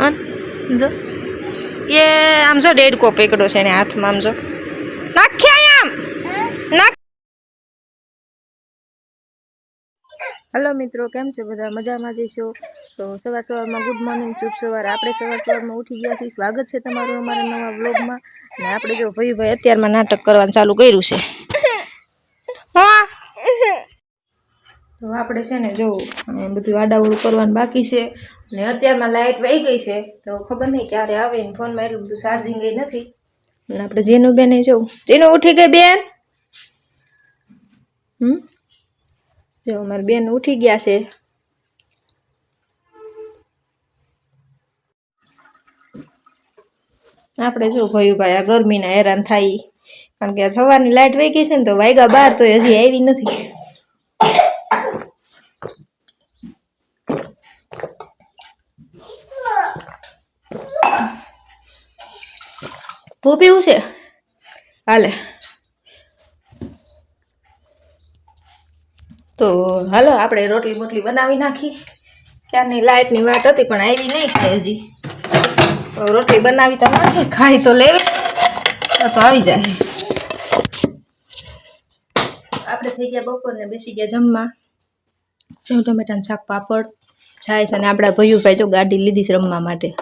અન જો. એ આમ જો ડેડકો પકડો છે એને હાથમાં આમ જો. નાખ્યા આમ. નાખ. હલો મિત્રો કેમ છે બધા? મજામાં જઈશો તો સવાર સવારમાં ગુડ મોર્નિંગ શુભ સવાર. આપણે સવાર સવારમાં ઉઠી ગયા છીએ. સ્વાગત છે તમારું અમારા નવા વ્લોગમાં અને આપણે જો ભાઈ ભાઈ અત્યારમાં નાટક કરવાનું ચાલુ કર્યું છે. હા. તો આપણે છે ને જો બધું આડાવડું કરવાનું બાકી છે. અને અત્યારમાં લાઇટ વહી ગઈ છે, તો ખબર નહીં ક્યારે આવે ને ફોનમાં એટલું બધું ચાર્જિંગ એ નથી. અને આપણે જેનું બેન જવું જેનું ઉઠી ગઈ બેન? હમ? જો અમારી બેન ઉઠી ગયા છે. આપણે જો ભાઈ આ ગરમીના હેરાન થાય. કારણ કે સવારની લાઇટ વહી ગઈ છે ને તો વાગ્યા બાર તો હજી આવી નથી. પીવું છે? હાલે. તો હાલો, આપણે રોટલી મોટલી બનાવી નાખી. ક્યારની લાઇટની વાટ હતી, પણ આવી નહીં ખાય હજી. રોટલી બનાવી તો નાખી, ખાઈ તો લેવી. તો આવી જાય. આપણે થઈ ગયા બપોરને, બેસી ગયા જમવા. સેવ ટમેટાનું શાક પાપડ, છાશ અને આપણા ભયુભાઈ જો ગાડી લીધી છે રમવા માટે.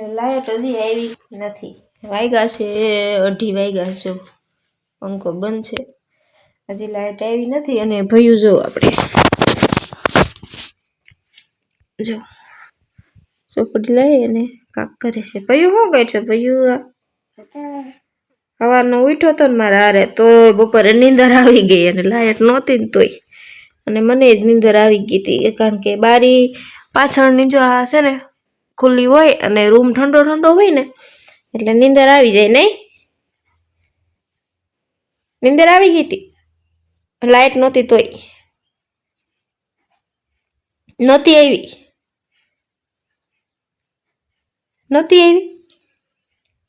લાઇટ હજી આવી નથી. વાગ્યા છે અઢી વાગ્યા છે. પંખો બંધ છે. હજી લાઇટ આવી નથી અને ભયું જો આપણે. જો. ચોપડી લઈ અને કાક કરે છે. ભયું શું કહે છે? ભયું સવારનો ઉઠ્યો હતો ને મારા હારે તો બપોરે નીંદર આવી ગઈ અને લાઇટ નહોતી ને તોય. અને મને જ નીંદર આવી ગઈ હતી. કારણ કે બારી પાછળની જો આ છે ને ખુલ્લી હોય અને રૂમ ઠંડો ઠંડો હોય ને એટલે નીંદર આવી જાય નહીં. નીંદર આવી ગઈ હતી. લાઇટ નહોતી તોય. નહોતી આવી. નહોતી આવી.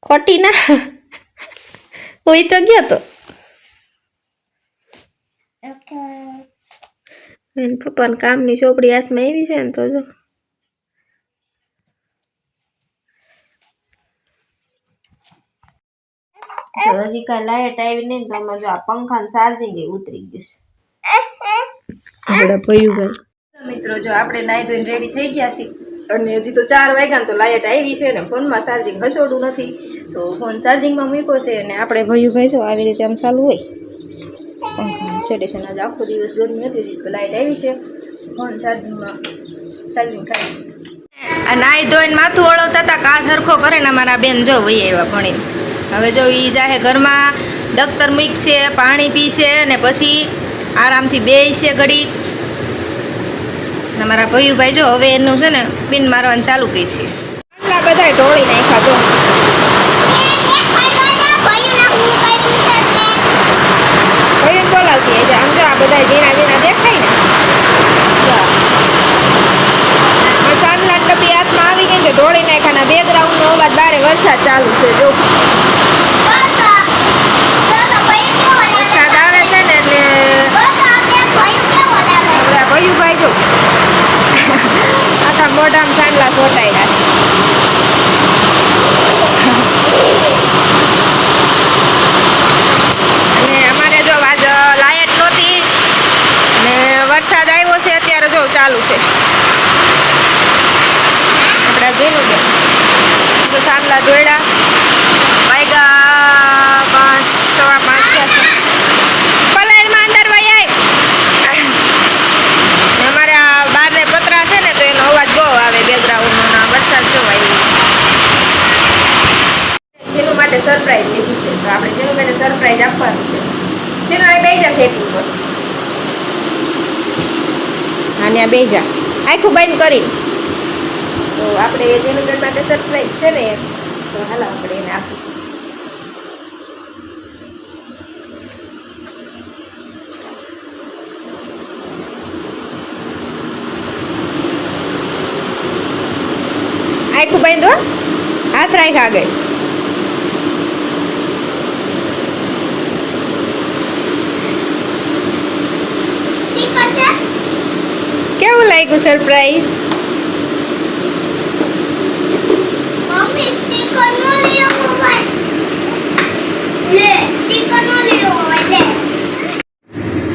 ખોટી ના. હોય તો ગયો તો. પપ્પાને કામની ચોપડી હાથમાં આવી છે ને તો જો. હજી કાંઈ લાઇટ આવી નહીં ને તો આમાં જો આ પંખાનું ચાર્જિંગ ઉતરી ગયું છે. આપણા મિત્રો જો આપણે નાઈ ધોઈને રેડી થઈ ગયા છીએ અને હજી તો ચાર વાગ્યા ને તો લાઇટ આવી છે ને ફોનમાં ચાર્જિંગ હસોડું નથી. તો ફોન ચાર્જિંગમાં મૂક્યો છે અને આપણે ભયું ભાઈ છો આવી રીતે આમ ચાલુ હોય. પંખા ચડે છે આજે આખો દિવસ ગરમી હતી તો લાઇટ આવી છે. ફોન ચાર્જિંગમાં ચાર્જિંગ થાય. આ નાહી ધોઈને માથું ઓળવતા હતા કાચ સરખો કરે ને મારા બેન જો વહી આવ્યા ભણી હવે જો એ જાહે ઘરમાં દખ્તર મૂકશે, પાણી પીશે ને પછી આરામથી બેસશે ઘડી મારા ભયુભાઈ જો હવે એનું છે ને બિન મારવાનું ચાલુ કરી છે બધા ઢોળી નાખ્યા જો. ભયું બોલાવતી આમ જો આ બધા ઝીણા ઝીણા દેખાય ને. મસાલા ડબ્બી હાથમાં આવી ગઈ છે ઢોળી નાખ્યા ને બેકગ્રાઉન્ડનો અવાજ બારે વરસાદ ચાલુ છે, જો વરસાદ આવે છે ને એટલે આપણા ભયુભાઈ જો આખા મોઢામાં સાંડલા સોટાઈ છે. અને અમારે જો આજ લાયટ નહોતી ને વરસાદ આવ્યો છે અત્યારે જો ચાલુ છે. આપણે જોઈ લો સાંડલા દોયડા વાગ્યા પાંચ સવા પાંચ થયા છે પલાયમાં અંદર વહી આય ને અમારે આ બારને પતરા છે ને તો એનો અવાજ બહુ આવે બેકગ્રાઉન્ડનો ના વરસાદ જો આવી જેનું સરપ્રાઈઝ લીધું છે. તો આપણે જેનું માટે સરપ્રાઈઝ આપવાનું છે. જેનું બેસી જશે એટલું ઉપર. હા ત્યાં બેજા. આખું બંધ કરી. તો આપણે જેનું બેન માટે સરપ્રાઈઝ છે ને તો હાલો આપણે એને આપીશું આખું બાંધો હાથ રાખ આગળ લાગ્યું સરપ્રાઈઝ મમ્મી સ્ટીકર નો લ્યો મોબાઈલ લે સ્ટીકર નો લ્યો મોબાઈલ. સરપ્રાઈઝ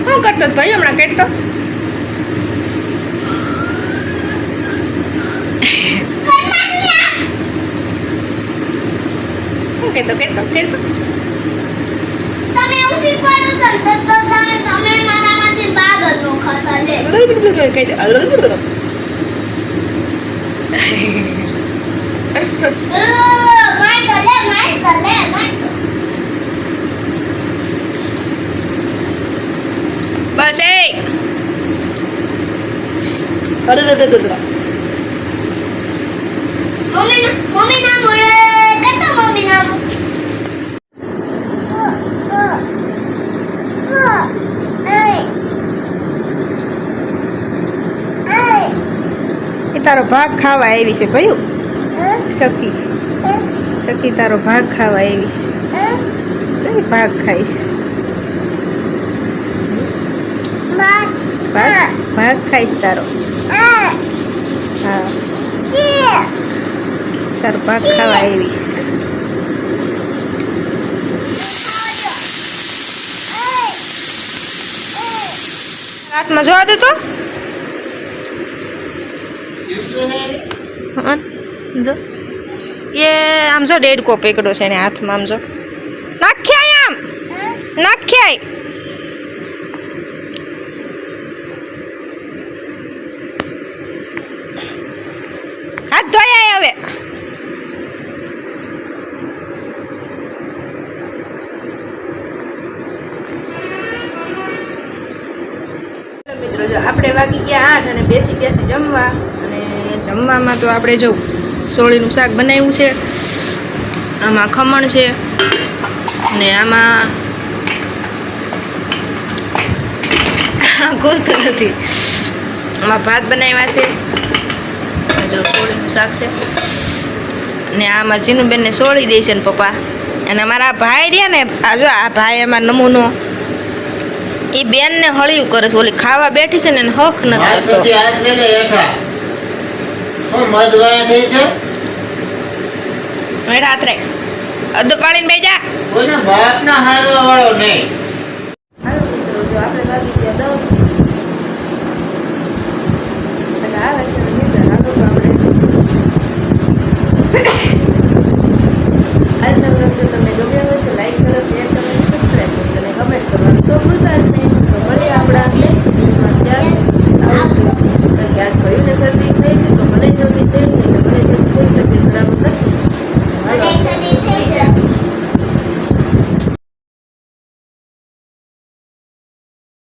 શું કરતો ભાઈ હમણાં કેટલો શું કહેતો કહેતો કહેતો તમે ઉસી પડો તો તો તમે મારામાંથી બાગ હતો નો ખાતા લે કહી દે અ, માર તો લે માર તો લે માર તો. બસ એ મમ્મી ના મમ્મી ના મોડે કતો મમ્મી ના એ તારો ભાગ ખાવા આવી છે ભયું? સખી. સખી તારો ભાગ ખાવા આવી છે. કઈ ભાગ ખાઈશ ભાગ ભાગ? ખાઈશ તારો. હા. તારો ભાગ ખાવા આવી છે. રાતમાં જોવા દે જો. એ આમ જો ડેડકો પકડ્યો છે એને હાથમાં આમ જો. નાખ્યાય આમ. નાખ્યા હાથ ધોયા હવે. મિત્રો, જો આપણે વાગી ગયા આઠ અને બેસી ગયા છે જમવા. અને જમવામાં તો આપણે જો સોળીનું શાક બનાવ્યું છે. આમાં ખમણ છે અને આમાં ગોતું નથી. આમાં ભાત બનાવ્યા છે. જો સોળીનું શાક છે. ને આ આમાં જીનુબેનને સોળી દે છે ને પપ્પા. અને અમારા ભાઈ રહ્યા ને આ જો આ ભાઈ એમાં નમૂનો. એ બેનને હળિયું કરે છે. ઓલી ખાવા બેઠી છે ને હક નથી મધવાયા થઈ છે? હવે રાત્રે. અધ પાડીને બે જા. કોઈને બાપના હારવા વાળો નહીં.